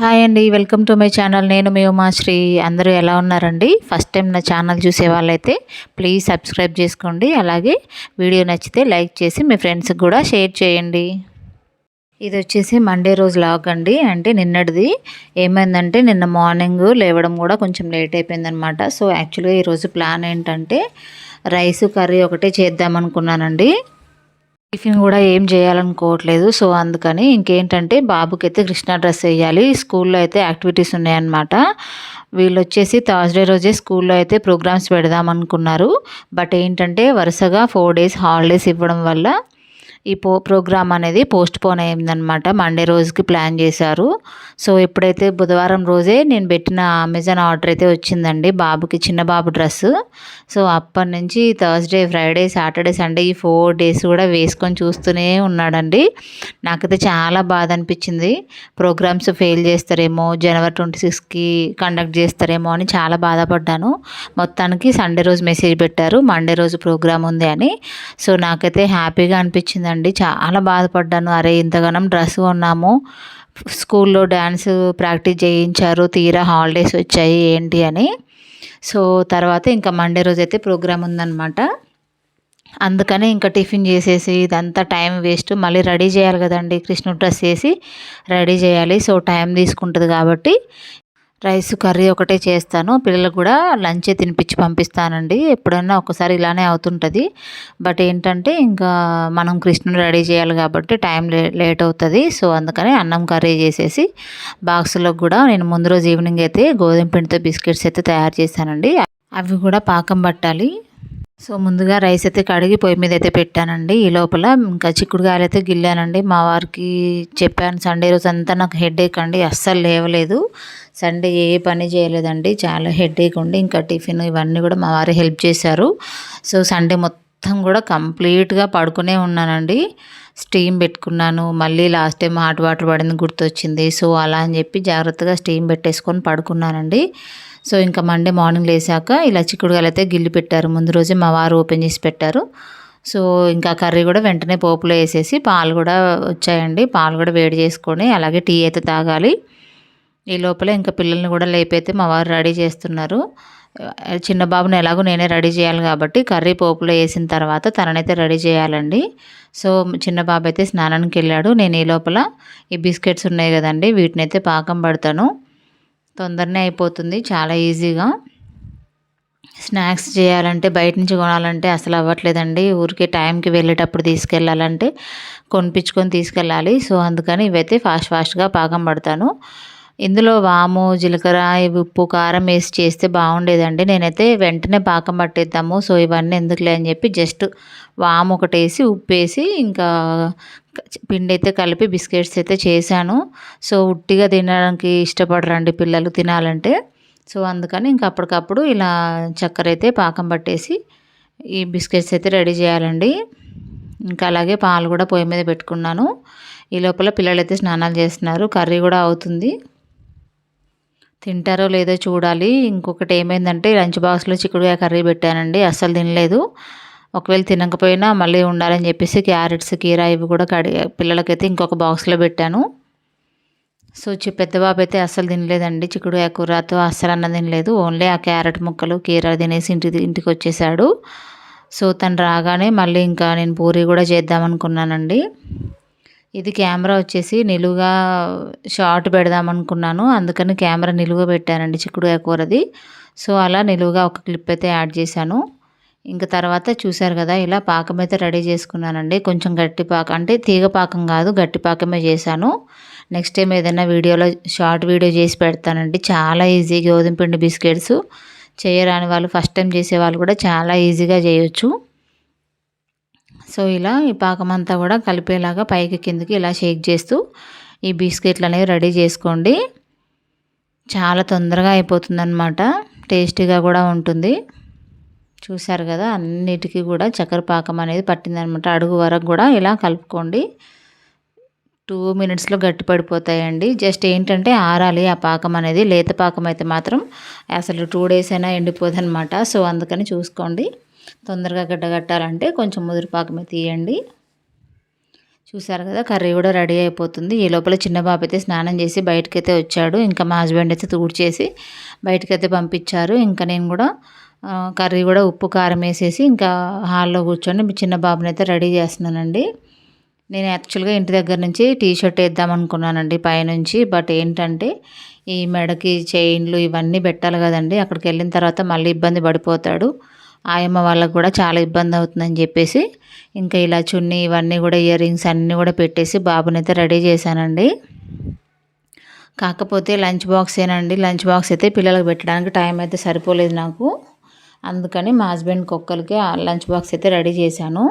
Hi అండి welcome to my channel నేను మీ ఉమాశ్రీ అందరూ ఎలా ఉన్నారండి? ఫస్ట్ టైం నా ఛానల్ చూసే వాళ్ళైతే ప్లీజ్ సబ్స్క్రైబ్ చేసుకోండి. అలాగే వీడియో నచ్చితే లైక్ చేసి మీ ఫ్రెండ్స్కి కూడా షేర్ చేయండి. ఇది వచ్చేసి మండే రోజు లాగ్ అండి. అంటే నిన్నటిది. ఏమైందంటే నిన్న మార్నింగ్ లేవడం కూడా కొంచెం లేట్ అయిపోయిందనమాట సో యాక్చువల్గా ఈరోజు ప్లాన్ ఏంటంటే రైస్ కర్రీ ఒకటే చేద్దామనుకున్నానండి. టిఫిన్ కూడా ఏం చేయాలనుకోవట్లేదు. సో అందుకని ఇంకేంటంటే బాబుకి అయితే కృష్ణ డ్రెస్ వేయాలి. స్కూల్లో అయితే యాక్టివిటీస్ ఉన్నాయన్నమాట. వీళ్ళు వచ్చేసి థర్స్డే రోజే స్కూల్లో అయితే ప్రోగ్రామ్స్ పెడదాం అనుకున్నారు బట్ ఏంటంటే వరుసగా ఫోర్ డేస్ హాలిడేస్ ఇవ్వడం వల్ల ఈ పో ప్రోగ్రామ్ అనేది పోస్ట్ పోన్ అయిందనమాట మండే రోజుకి ప్లాన్ చేశారు. సో ఎప్పుడైతే బుధవారం రోజే నేను పెట్టిన అమెజాన్ ఆర్డర్ అయితే వచ్చిందండి. బాబుకి చిన్న బాబు డ్రెస్. సో అప్పటి నుంచి థర్స్డే ఫ్రైడే సాటర్డే సండే ఈ ఫోర్ డేస్ కూడా వేసుకొని చూస్తూనే ఉన్నాడండి. నాకైతే చాలా బాధ అనిపించింది. ప్రోగ్రామ్స్ ఫెయిల్ చేస్తారేమో జనవరి ట్వంటీ సిక్స్కి కండక్ట్ చేస్తారేమో అని చాలా బాధపడ్డాను. మొత్తానికి సండే రోజు మెసేజ్ పెట్టారు. మండే రోజు ప్రోగ్రామ్ ఉంది అని. సో నాకైతే హ్యాపీగా అనిపించిందండి. అండి చాలా బాధపడ్డాను. అరే ఇంతగానం డ్రెస్ కొన్నాము. స్కూల్లో డ్యాన్స్ ప్రాక్టీస్ చేయించారు. తీరా హాలిడేస్ వచ్చాయి ఏంటి అని. సో తర్వాత ఇంకా మండే రోజు అయితే ప్రోగ్రామ్ ఉందన్నమాట. అందుకని ఇంకా టిఫిన్ చేసేసి ఇదంతా టైం వేస్ట్. మళ్ళీ రెడీ చేయాలి కదండి. కృష్ణుడు డ్రెస్ వేసి రెడీ చేయాలి. సో టైం తీసుకుంటుంది కాబట్టి రైస్ కర్రీ ఒకటే చేస్తాను. పిల్లలకు కూడా లంచే తినిపించి పంపిస్తానండి. ఎప్పుడైనా ఒకసారి ఇలానే అవుతుంటుంది. బట్ ఏంటంటే ఇంకా మనం కృష్ణుని రెడీ చేయాలి కాబట్టి టైం లేట్ అవుతుంది. సో అందుకని అన్నం కర్రీ చేసేసి బాక్స్లో కూడా నేను ముందు రోజు ఈవినింగ్ అయితే గోధుమ పిండితో బిస్కెట్స్ అయితే తయారు చేశానండి. అవి కూడా పాకం పట్టాలి. సో ముందుగా రైస్ అయితే కడిగి పొయ్యి మీద అయితే పెట్టానండి. ఈ లోపల ఇంకా చిక్కుడుకాయలు అయితే గిల్లానండి. మా వారికి చెప్పాను సండే రోజు అంతా నాకు హెడేక్ అండి. అస్సలు లేవలేదు. సండే ఏ పని చేయలేదండి. చాలా హెడేక్ ఉండి ఇంకా టిఫిన్ ఇవన్నీ కూడా మా వారు హెల్ప్ చేశారు. సో సండే మొత్తం మొత్తం కూడా కంప్లీట్గా పడుకునే ఉన్నానండి. స్టీమ్ పెట్టుకున్నాను. మళ్ళీ లాస్ట్ టైం హాట్ వాటర్ పడింది గుర్తొచ్చింది. సో అలా అని చెప్పి జాగ్రత్తగా స్టీమ్ పెట్టేసుకొని పడుకున్నానండి. సో ఇంకా మండే మార్నింగ్ లేసాక ఇలా చిక్కుడుగాయలు అయితే గిల్లి పెట్టారు. ముందు రోజే మా వారు ఓపెన్ చేసి పెట్టారు. సో ఇంకా కర్రీ కూడా వెంటనే పోపులో వేసేసి పాలు కూడా వచ్చాయండి. పాలు కూడా వేడి చేసుకొని అలాగే టీ అయితే తాగాలి. ఈ లోపల ఇంకా పిల్లల్ని కూడా లేపైతే మా వారు రెడీ చేస్తున్నారు. చిన్న బాబుని ఎలాగో నేనే రెడీ చేయాలి కాబట్టి కర్రీ పోపులో వేసిన తర్వాత తననైతే రెడీ చేయాలండి. సో చిన్న బాబు అయితే స్నానానికి వెళ్ళాడు. నేను ఈ లోపల ఈ బిస్కెట్స్ ఉన్నాయి కదండి వీటిని అయితే పాకం పడతాను. తొందరనే అయిపోతుంది చాలా ఈజీగా. స్నాక్స్ చేయాలంటే బయట నుంచి కొనాలంటే అసలు అవ్వట్లేదండి. ఊరికే టైంకి వెళ్ళేటప్పుడు తీసుకెళ్ళాలంటే కొనిపించుకొని తీసుకెళ్ళాలి. సో అందుకని ఇవైతే ఫాస్ట్ ఫాస్ట్గా పాకం పడతాను. ఇందులో వాము జీలకర్ర ఉప్పు కారం వేసి చేస్తే బాగుండేదండి. నేనైతే వెంటనే పాకం పట్టేద్దాము. సో ఇవన్నీ ఎందుకులే అని చెప్పి జస్ట్ వాము ఒకటి వేసి ఉప్పు వేసి ఇంకా పిండి అయితే కలిపి బిస్కెట్స్ అయితే చేశాను. సో ఉట్టిగా తినడానికి ఇష్టపడరండి పిల్లలు తినాలంటే. సో అందుకని ఇంకా అప్పటికప్పుడు ఇలా చక్కెర అయితే పాకం పట్టేసి ఈ బిస్కెట్స్ అయితే రెడీ చేయాలండి. ఇంకా అలాగే పాలు కూడా పొయ్యి మీద పెట్టుకున్నాను. ఈ లోపల పిల్లలు అయితే స్నానాలు చేస్తున్నారు. కర్రీ కూడా అవుతుంది. తింటారో లేదో చూడాలి. ఇంకొకటి ఏమైందంటే లంచ్ బాక్స్లో చిక్కుడుకాయ కర్రీ పెట్టానండి. అస్సలు తినలేదు. ఒకవేళ తినకపోయినా మళ్ళీ ఉండాలని చెప్పేసి క్యారెట్స్ కీరా ఇవి కూడా కడి పిల్లలకైతే ఇంకొక బాక్స్లో పెట్టాను. సో పెద్ద బాబు అయితే అస్సలు తినలేదండి. చిక్కుడు కూరతో అస్సలు అన్న తినలేదు. ఓన్లీ ఆ క్యారెట్ ముక్కలు కీరా తినేసి ఇంటి ఇంటికి వచ్చేసాడు సో తను రాగానే మళ్ళీ ఇంకా నేను పూరి కూడా చేద్దామనుకున్నానండి. ఇది కెమెరా వచ్చేసి నిలువుగా షార్ట్ పెడదాం అనుకున్నాను. అందుకని కెమెరా నిలువ పెట్టానండి చిక్కుడుకాయ కూరది. సో అలా నిలువుగా ఒక క్లిప్ అయితే యాడ్ చేశాను. ఇంకా తర్వాత చూశారు కదా ఇలా పాకం అయితే రెడీ చేసుకున్నానండి. కొంచెం గట్టి పాకం అంటే తీగ పాకం కాదు గట్టి పాకమే చేశాను. నెక్స్ట్ టైం ఏదైనా వీడియోలో షార్ట్ వీడియో చేసి పెడతానండి. చాలా ఈజీ గోధుమ పిండి బిస్కెట్స్. చేయరాని వాళ్ళు ఫస్ట్ టైం చేసే వాళ్ళు కూడా చాలా ఈజీగా చేయొచ్చు. సో ఇలా ఈ పాకం అంతా కూడా కలిపేలాగా పైకి కిందకి ఇలా షేక్ చేస్తూ ఈ బిస్కెట్లు అనేవి రెడీ చేసుకోండి. చాలా తొందరగా అయిపోతుంది అనమాట టేస్టీగా కూడా ఉంటుంది. చూశారు కదా అన్నిటికీ కూడా చక్కెర పాకం అనేది పట్టిందనమాట అడుగు వరకు కూడా ఇలా కలుపుకోండి. టూ మినిట్స్లో గట్టి పడిపోతాయండి. జస్ట్ ఏంటంటే ఆరాలి ఆ పాకం అనేది. లేత పాకం అయితే మాత్రం అసలు టూ డేస్ అయినా ఎండిపోదనమాట సో అందుకని చూసుకోండి. తొందరగా గడ్డగట్టాలంటే కొంచెం ముదిరిపాకమే తీయండి. చూసారు కదా కర్రీ కూడా రెడీ అయిపోతుంది. ఈ లోపల చిన్న బాబు అయితే స్నానం చేసి బయటకైతే వచ్చాడు. ఇంకా మా హస్బెండ్ అయితే తూడ్చేసి బయటకైతే పంపించారు. ఇంకా నేను కూడా కర్రీ కూడా ఉప్పు కారం వేసేసి ఇంకా హాల్లో కూర్చొని చిన్న బాబుని అయితే రెడీ చేస్తున్నానండి. నేను యాక్చువల్గా ఇంటి దగ్గర నుంచి టీ షర్ట్ వేద్దాం అనుకున్నానండి పైనుంచి. బట్ ఏంటంటే ఈ మెడకి చైన్లు ఇవన్నీ పెట్టాలి కదండి. అక్కడికి వెళ్ళిన తర్వాత మళ్ళీ ఇబ్బంది పడిపోతాడు. ఆయమ్మ వాళ్ళకు కూడా చాలా ఇబ్బంది అవుతుందని చెప్పేసి ఇంకా ఇలా చున్నీ ఇవన్నీ కూడా ఇయర్ రింగ్స్ అన్నీ కూడా పెట్టేసి బాబునైతే రెడీ చేశానండి. కాకపోతే లంచ్ బాక్స్ ఏనండి. లంచ్ బాక్స్ అయితే పిల్లలకు పెట్టడానికి టైం అయితే సరిపోలేదు నాకు. అందుకని మా హస్బెండ్కి ఒక్కరికి ఆ లంచ్ బాక్స్ అయితే రెడీ చేశాను.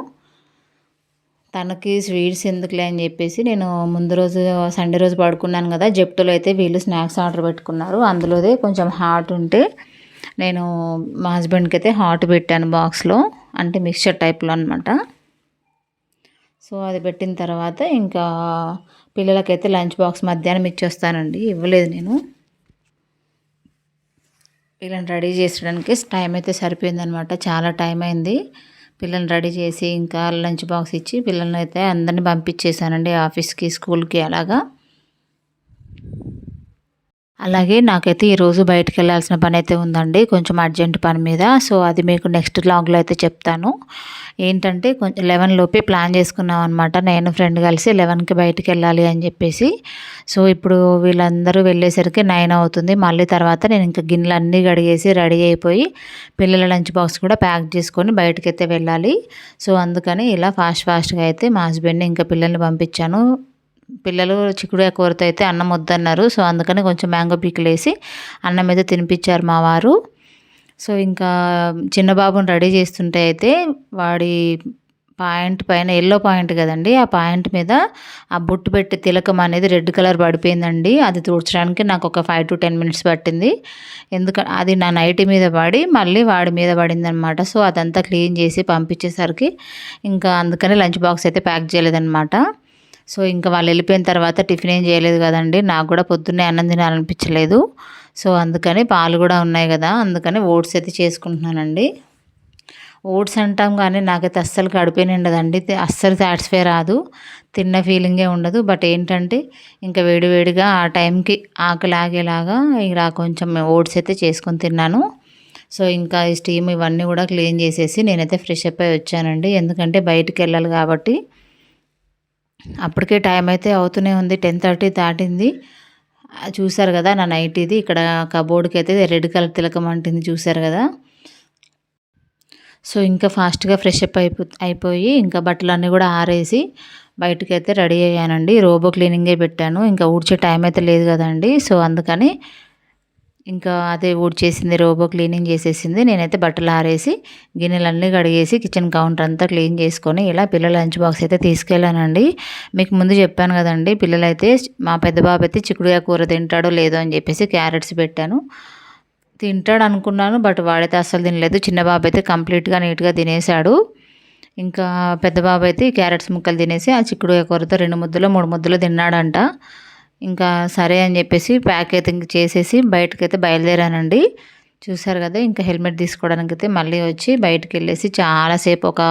తనకి స్వీట్స్ ఎందుకులే అని చెప్పేసి నేను ముందు రోజు సండే రోజు పడుకున్నాను కదా జెప్టోలో అయితే వీళ్ళు స్నాక్స్ ఆర్డర్ పెట్టుకున్నారు. అందులోదే కొంచెం హాట్ ఉంటే నేను మా హస్బెండ్కి అయితే హాట్ పెట్టాను బాక్స్లో అంటే మిక్చర్ టైప్లో అనమాట సో అది పెట్టిన తర్వాత ఇంకా పిల్లలకైతే లంచ్ బాక్స్ మధ్యాహ్నం ఇచ్చేస్తానండి ఇవ్వలేదు నేను. పిల్లల్ని రెడీ చేసడానికి టైం అయితే సరిపోయిందనమాట చాలా టైం అయింది. పిల్లల్ని రెడీ చేసి ఇంకా లంచ్ బాక్స్ ఇచ్చి పిల్లల్ని అయితే అందరిని పంపించేసానండి ఆఫీస్కి స్కూల్కి అలాగా. అలాగే నాకైతే ఈరోజు బయటకు వెళ్ళాల్సిన పని అయితే ఉందండి. కొంచెం అర్జెంట్ పని మీద. సో అది మీకు నెక్స్ట్ లాగ్లో అయితే చెప్తాను. ఏంటంటే కొంచెం లెవెన్ లోపే ప్లాన్ చేసుకున్నాం అనమాట నేను ఫ్రెండ్ కలిసి లెవెన్కి బయటికి వెళ్ళాలి అని చెప్పేసి. సో ఇప్పుడు వీళ్ళందరూ వెళ్ళేసరికి నైన్ అవుతుంది. మళ్ళీ తర్వాత నేను ఇంకా గిన్నెలు అన్నీ కడిగేసి రెడీ అయిపోయి పిల్లల లంచ్ బాక్స్ కూడా ప్యాక్ చేసుకొని బయటకైతే వెళ్ళాలి. సో అందుకని ఇలా ఫాస్ట్ ఫాస్ట్గా అయితే మా హస్బెండ్ని ఇంకా పిల్లల్ని పంపించాను. పిల్లలు చిక్కుడుకాయ కూరతో అయితే అన్నం వద్దన్నారు. సో అందుకని కొంచెం మ్యాంగో పీకులు వేసి అన్నం అయితే తినిపించారు మా వారు. సో ఇంకా చిన్న బాబుని రెడీ చేస్తుంటే అయితే వాడి పాయింట్ పైన ఎల్లో పాయింట్ కదండి ఆ పాయింట్ మీద ఆ బొట్టు పెట్టి తిలకం అనేది రెడ్ కలర్ పడిపోయిందండి. అది తుడ్చడానికి నాకు ఒక ఫైవ్ టు టెన్ మినిట్స్ పట్టింది. ఎందుకంటే అది నా నైట్ మీద పడి మళ్ళీ వాడి మీద పడింది అనమాట సో అదంతా క్లీన్ చేసి పంపించేసరికి ఇంకా అందుకని లంచ్ బాక్స్ అయితే ప్యాక్ చేయలేదన్నమాట సో ఇంకా వాళ్ళు వెళ్ళిపోయిన తర్వాత టిఫిన్ ఏం చేయలేదు కదండి. నాకు కూడా పొద్దున్నే అన్నం తినాలనిపించలేదు. సో అందుకని పాలు కూడా ఉన్నాయి కదా. అందుకని ఓట్స్ అయితే చేసుకుంటున్నానండి. ఓట్స్ అంటాం కానీ నాకైతే అస్సలు గడిపోయి నిండదండి. అస్సలు సాటిస్ఫై రాదు. తిన్న ఫీలింగే ఉండదు. బట్ ఏంటంటే ఇంకా వేడివేడిగా ఆ టైంకి ఆకలి ఆగేలాగా ఇలా కొంచెం ఓట్స్ అయితే చేసుకొని తిన్నాను. సో ఇంకా ఈ స్టీమ్ ఇవన్నీ కూడా క్లీన్ చేసేసి నేనైతే ఫ్రెష్ అప్ అయి వచ్చానండి. ఎందుకంటే బయటికి వెళ్ళాలి కాబట్టి అప్పటికే టైం అయితే అవుతూనే ఉంది. టెన్ థర్టీ దాటింది. చూశారు కదా నా నైట్ ఇది. ఇక్కడ కబోర్డ్కి అయితే రెడ్ కలర్ తిలకం అంటుంది చూశారు కదా. సో ఇంకా ఫాస్ట్గా ఫ్రెష్ అప్ అయిపో అయిపోయి ఇంకా బట్టలన్నీ కూడా ఆరేసి బయటకు అయితే రెడీ అయ్యానండి. రోబో క్లీనింగే పెట్టాను. ఇంకా ఊడ్చే టైం అయితే లేదు కదండి. సో అందుకని ఇంకా అదే ఊడ్చేసింది రోబో క్లీనింగ్ చేసేసింది. నేనైతే బట్టలు ఆరేసి గిన్నెలన్నీ కడిగేసి కిచెన్ కౌంటర్ అంతా క్లీన్ చేసుకొని ఇలా పిల్లల లంచ్ బాక్స్ అయితే తీసుకెళ్ళానండి. మీకు ముందు చెప్పాను కదండి పిల్లలైతే మా పెద్ద బాబు అయితే చిక్కుడుగా కూర తింటాడో లేదో అని చెప్పేసి క్యారెట్స్ పెట్టాను. తింటాడు అనుకున్నాను బట్ వాడైతే అస్సలు తినలేదు. చిన్న బాబు అయితే కంప్లీట్గా నీట్గా తినేశాడు. ఇంకా పెద్ద బాబు అయితే క్యారెట్స్ ముక్కలు తినేసి ఆ చిక్కుడుగా కూరతో రెండు ముద్దలు మూడు ముద్దలు తిన్నాడంట. ఇంకా సరే అని చెప్పేసి ప్యాక్ అయితే ఇంక చేసేసి బయటకైతే బయలుదేరానండి. చూసారు కదా ఇంకా హెల్మెట్ తీసుకోవడానికి అయితే మళ్ళీ వచ్చి బయటకు వెళ్ళేసి చాలాసేపు ఒక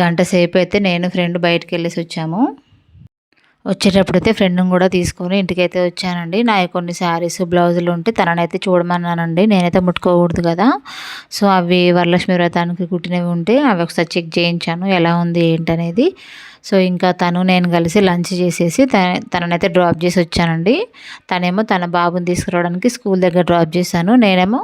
గంట సేపు అయితే నేను ఫ్రెండ్ బయటకు వెళ్ళేసి వచ్చాము. వచ్చేటప్పుడు అయితే ఫ్రెండ్ని కూడా తీసుకొని ఇంటికైతే వచ్చానండి. నా కొన్ని శారీస్ బ్లౌజులు ఉంటే తననైతే చూడమన్నానండి. నేనైతే ముట్టుకోకూడదు కదా. సో అవి వరలక్ష్మి వ్రతానికి కుట్టినవి ఉంటే అవి ఒకసారి చెక్ చేయించాను. ఎలా ఉంది ఏంటనేది. సో ఇంకా తను నేను కలిసి లంచ్ చేసేసి తన తననైతే డ్రాప్ చేసి వచ్చానండి. తనేమో తన బాబుని తీసుకురావడానికి స్కూల్ దగ్గర డ్రాప్ చేశాను. నేనేమో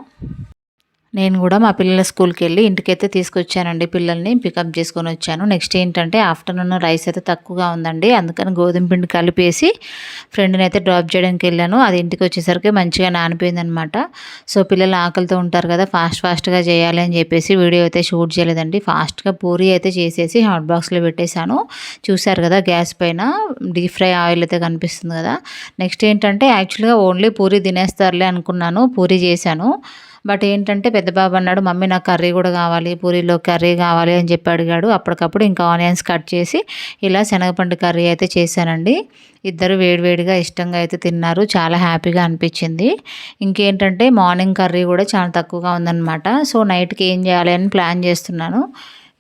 నేను కూడా మా పిల్లల స్కూల్కి వెళ్ళి ఇంటికైతే తీసుకొచ్చానండి పిల్లల్ని పికప్ చేసుకొని వచ్చాను. నెక్స్ట్ ఏంటంటే ఆఫ్టర్నూన్ రైస్ అయితే తక్కువగా ఉందండి. అందుకని గోధుమ పిండి కలిపేసి ఫ్రెండ్ని అయితే డ్రాప్ చేయడానికి వెళ్ళాను. అది ఇంటికి వచ్చేసరికి మంచిగా నానిపోయిందనమాట సో పిల్లలు ఆకలితో ఉంటారు కదా ఫాస్ట్ ఫాస్ట్గా చేయాలి అని చెప్పేసి వీడియో అయితే షూట్ చేయలేదండి. ఫాస్ట్గా పూరి అయితే చేసేసి హాట్ బాక్స్లో పెట్టేశాను. చూశారు కదా గ్యాస్ పైన డీప్ ఫ్రై ఆయిల్ అయితే కనిపిస్తుంది కదా. నెక్స్ట్ ఏంటంటే యాక్చువల్గా ఓన్లీ పూరి తినేస్తారులే అనుకున్నాను పూరి చేశాను. బట్ ఏంటంటే పెద్ద బాబు అన్నాడు మమ్మీ నాకు కర్రీ కూడా కావాలి పూరీలో కర్రీ కావాలి అని చెప్పి అడిగాడు. అప్పటికప్పుడు ఇంకా ఆనియన్స్ కట్ చేసి ఇలా శనగపండు కర్రీ అయితే చేశానండి. ఇద్దరు వేడివేడిగా ఇష్టంగా అయితే తిన్నారు. చాలా హ్యాపీగా అనిపించింది. ఇంకేంటంటే మార్నింగ్ కర్రీ కూడా చాలా తక్కువగా ఉందన్నమాట. సో నైట్కి ఏం చేయాలి అని ప్లాన్ చేస్తున్నాను.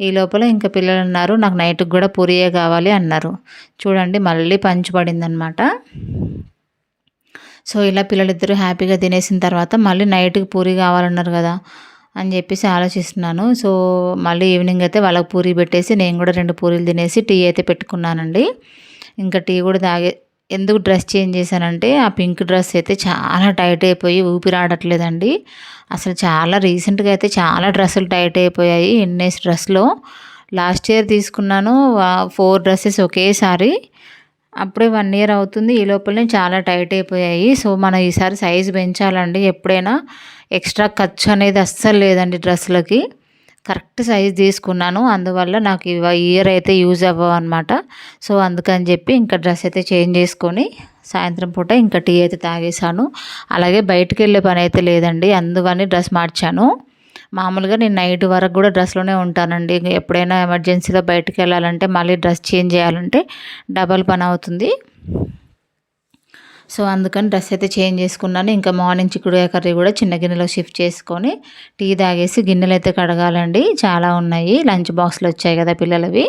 ఈ లోపల ఇంకా పిల్లలు అన్నారు నాకు నైట్కి కూడా పూరియే కావాలి అన్నారు. చూడండి మళ్ళీ పంచి పడిందనమాట సో ఇలా పిల్లలిద్దరూ హ్యాపీగా తినేసిన తర్వాత మళ్ళీ నైట్కి పూరి కావాలన్నారు కదా అని చెప్పేసి ఆలోచిస్తున్నాను. సో మళ్ళీ ఈవినింగ్ అయితే వాళ్ళకి పూరి పెట్టేసి నేను కూడా రెండు పూరీలు తినేసి టీ అయితే పెట్టుకున్నానండి. ఇంకా టీ కూడా తాగే ఎందుకు డ్రెస్ చేంజ్ చేశానంటే ఆ పింక్ డ్రెస్ అయితే చాలా టైట్ అయిపోయి ఊపిరాడట్లేదండి అసలు చాలా రీసెంట్గా అయితే చాలా డ్రెస్సులు టైట్ అయిపోయాయి. ఎన్నేసి డ్రెస్లో లాస్ట్ ఇయర్ తీసుకున్నాను. ఫోర్ డ్రెస్సెస్ ఒకేసారి. అప్పుడే వన్ ఇయర్ అవుతుంది. ఈ లోపలనే చాలా టైట్ అయిపోయాయి. సో మనం ఈసారి సైజు పెంచాలండి. ఎప్పుడైనా ఎక్స్ట్రా ఖర్చు అనేది అస్సలు లేదండి డ్రెస్సులకి కరెక్ట్ సైజ్ తీసుకున్నాను. అందువల్ల నాకు ఇయర్ అయితే యూజ్ అవ్వవు అనమాట సో అందుకని చెప్పి ఇంకా డ్రెస్ అయితే చేంజ్ చేసుకొని సాయంత్రం పూట ఇంకా టీ అయితే తాగేశాను. అలాగే బయటకు వెళ్ళే పని అయితే లేదండి. అందువని డ్రెస్ మార్చాను. మామూలుగా నేను నైట్ వరకు కూడా డ్రెస్లోనే ఉంటానండి. ఎప్పుడైనా ఎమర్జెన్సీలో బయటకు వెళ్ళాలంటే మళ్ళీ డ్రెస్ చేంజ్ చేయాలంటే డబల్ పని అవుతుంది. సో అందుకని డ్రెస్ అయితే చేంజ్ చేసుకున్నాను. ఇంకా మార్నింగ్ చిక్కుడుకాయ కర్రీ కూడా చిన్న గిన్నెలో షిఫ్ట్ చేసుకొని టీ తాగేసి గిన్నెలు అయితే కడగాలండి. చాలా ఉన్నాయి. లంచ్ బాక్స్లు వచ్చాయి కదా పిల్లలవి.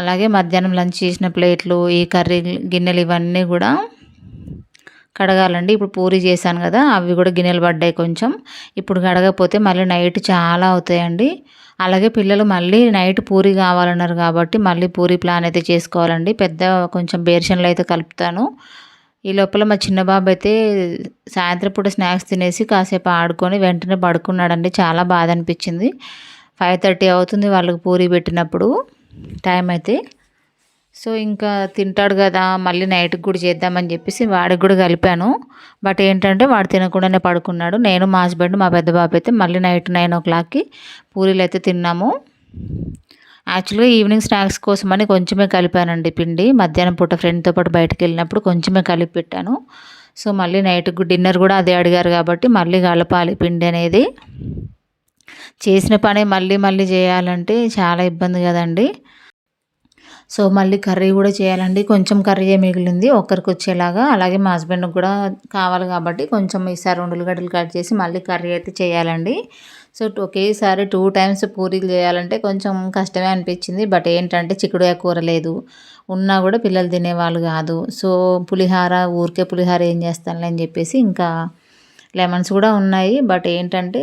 అలాగే మధ్యాహ్నం లంచ్ చేసిన ప్లేట్లు ఈ కర్రీ గిన్నెలు ఇవన్నీ కూడా కడగాలండి. ఇప్పుడు పూరి చేశాను కదా అవి కూడా గిన్నెలు పడ్డాయి కొంచెం. ఇప్పుడు కడగకపోతే మళ్ళీ నైట్ చాలా అవుతాయండి. అలాగే పిల్లలు మళ్ళీ నైట్ పూరి కావాలన్నారు కాబట్టి మళ్ళీ పూరి ప్లాన్ అయితే చేసుకోవాలండి. పెద్ద కొంచెం బేర్షన్లు అయితే కలుపుతాను. ఈ లోపల మా చిన్న బాబు అయితే సాయంత్రం పూట స్నాక్స్ తినేసి కాసేపు ఆడుకొని వెంటనే పడుకున్నాడండి. చాలా బాధ అనిపించింది. ఫైవ్ థర్టీ అవుతుంది వాళ్ళకి పూరి పెట్టినప్పుడు టైం అయితే. సో ఇంకా తింటాడు కదా మళ్ళీ నైట్కి కూడా చేద్దామని చెప్పేసి వాడికి కూడా కలిపాను. బట్ ఏంటంటే వాడు తినకుండానే పడుకున్నాడు. నేను మా హస్బెండ్ మా పెద్ద బాబు అయితే మళ్ళీ నైట్ నైన్ ఓ క్లాక్కి పూరీలు అయితే తిన్నాము. యాక్చువల్గా ఈవినింగ్ స్నాక్స్ కోసమని కొంచెమే కలిపానండి పిండి. మధ్యాహ్నం పూట ఫ్రెండ్తో పాటు బయటకు వెళ్ళినప్పుడు కొంచెమే కలిపి పెట్టాను. సో మళ్ళీ నైట్కి డిన్నర్ కూడా అదే అడిగారు కాబట్టి మళ్ళీ కలపాలి పిండి అనేది. చేసిన పని మళ్ళీ మళ్ళీ చేయాలంటే చాలా ఇబ్బంది కదండి. సో మళ్ళీ కర్రీ కూడా చేయాలండి. కొంచెం కర్రీయే మిగిలింది ఒక్కరికి వచ్చేలాగా. అలాగే మా హస్బెండ్కి కూడా కావాలి కాబట్టి కొంచెం ఈసారి ఉల్లిగడ్డలు కట్ చేసి మళ్ళీ కర్రీ అయితే చేయాలండి. సో ఒకేసారి టూ టైమ్స్ పూరీలు చేయాలంటే కొంచెం కష్టమే అనిపించింది. బట్ ఏంటంటే చిక్కుడుగా కూర లేదు. ఉన్నా కూడా పిల్లలు తినేవాళ్ళు కాదు. సో పులిహార ఊరికే పులిహార ఏం చేస్తానులే అని చెప్పేసి ఇంకా లెమన్స్ కూడా ఉన్నాయి. బట్ ఏంటంటే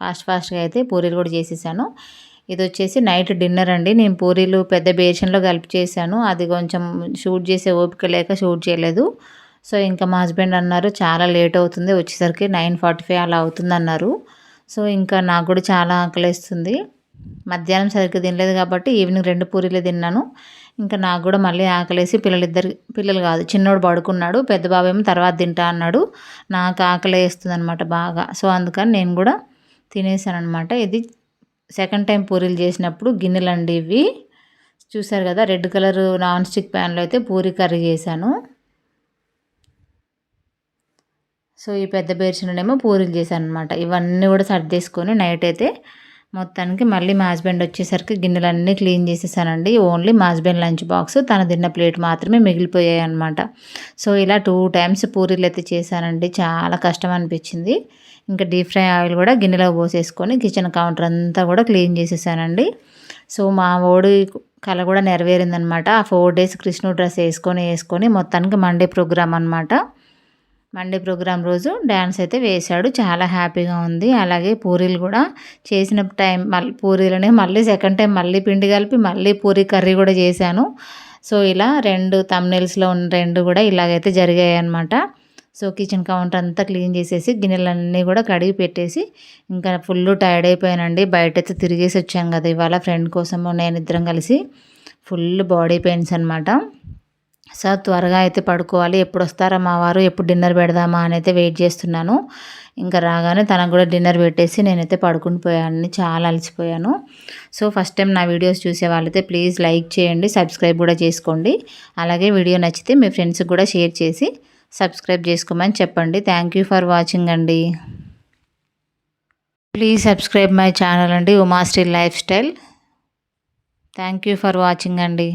ఫాస్ట్ ఫాస్ట్గా అయితే పూరీలు కూడా చేసేసాను. ఇది వచ్చేసి నైట్ డిన్నర్ అండి. నేను పూరీలు పెద్ద బేషన్లో కలిపి చేశాను. అది కొంచెం షూట్ చేసే ఓపిక లేక షూట్ చేయలేదు. సో ఇంకా మా హస్బెండ్ అన్నారు చాలా లేట్ అవుతుంది. వచ్చేసరికి నైన్ ఫార్టీ ఫైవ్ అలా అవుతుంది అన్నారు. సో ఇంకా నాకు కూడా చాలా ఆకలిస్తుంది. మధ్యాహ్నం సరిగ్గా తినలేదు కాబట్టి ఈవినింగ్ రెండు పూరీలు తిన్నాను. ఇంకా నాకు కూడా మళ్ళీ ఆకలేసి పిల్లలిద్దరు పిల్లలు కాదు చిన్నోడు పడుకున్నాడు పెద్ద బాబు ఏమో తర్వాత తింటా అన్నాడు. నాకు ఆకలి వేస్తుంది అనమాట బాగా. సో అందుకని నేను కూడా తినేసాను అనమాట ఇది సెకండ్ టైం పూరీలు చేసినప్పుడు గిన్నెలు అండి ఇవి చూసారు కదా రెడ్ కలర్ నాన్ స్టిక్ ప్యాన్లో అయితే పూరి కర్రీ చేశాను. సో ఈ పెద్ద బేర్చినేమో పూరీలు చేశాను అనమాట ఇవన్నీ కూడా సర్దేసుకొని నైట్ అయితే మొత్తానికి మళ్ళీ మా హస్బెండ్ వచ్చేసరికి గిన్నెలన్నీ క్లీన్ చేసేసానండి. ఓన్లీ మా హస్బెండ్ లంచ్ బాక్స్ తను తిన్న ప్లేట్ మాత్రమే మిగిలిపోయాయి అనమాట సో ఇలా టూ టైమ్స్ పూరీలు అయితే చేశానండి. చాలా కష్టం అనిపించింది. ఇంకా డీప్ ఫ్రై ఆయిల్ కూడా గిన్నెలో పోసేసుకొని కిచెన్ కౌంటర్ అంతా కూడా క్లీన్ చేసేసానండి. సో మా ఓడి కళ కూడా నెరవేరిందనమాట ఆ ఫోర్ డేస్ కృష్ణుడు డ్రెస్ వేసుకొని వేసుకొని మొత్తానికి మండే ప్రోగ్రామ్ అనమాట మండే ప్రోగ్రాం రోజు డ్యాన్స్ అయితే వేశాడు. చాలా హ్యాపీగా ఉంది. అలాగే పూరీలు కూడా చేసిన టైం మళ్ళీ పూరీలనే మళ్ళీ సెకండ్ టైం మళ్ళీ పిండి కలిపి మళ్ళీ పూరీ కర్రీ కూడా చేశాను. సో ఇలా రెండు తమ్నెల్స్లో ఉన్న రెండు కూడా ఇలాగైతే జరిగాయి అనమాట సో కిచెన్ కౌంటర్ అంతా క్లీన్ చేసేసి గిన్నెలన్నీ కూడా కడిగి పెట్టేసి ఇంకా ఫుల్ టైర్డ్ అయిపోయానండి. బయట అయితే తిరిగేసి వచ్చాం కదా ఇవాళ ఫ్రెండ్ కోసము నేను ఇద్దరం కలిసి ఫుల్ బాడీ పెయిన్స్ అనమాట సో త్వరగా అయితే పడుకోవాలి. ఎప్పుడు వస్తారా మా వారు? ఎప్పుడు డిన్నర్ పెడదామా అని అయితే వెయిట్ చేస్తున్నాను. ఇంకా రాగానే తనకు కూడా డిన్నర్ పెట్టేసి నేనైతే పడుకుని పోయాను. చాలా అలసిపోయాను. సో ఫస్ట్ టైం నా వీడియోస్ చూసే వాళ్ళైతే ప్లీజ్ లైక్ చేయండి సబ్స్క్రైబ్ కూడా చేసుకోండి. అలాగే వీడియో నచ్చితే మీ ఫ్రెండ్స్కి కూడా షేర్ చేసి సబ్స్క్రైబ్ చేసుకోమని చెప్పండి. థ్యాంక్ యూ ఫర్ వాచింగ్ అండి. ప్లీజ్ సబ్స్క్రైబ్ మై ఛానల్ అండి Umashri lifestyle. Thank you for watching అండి.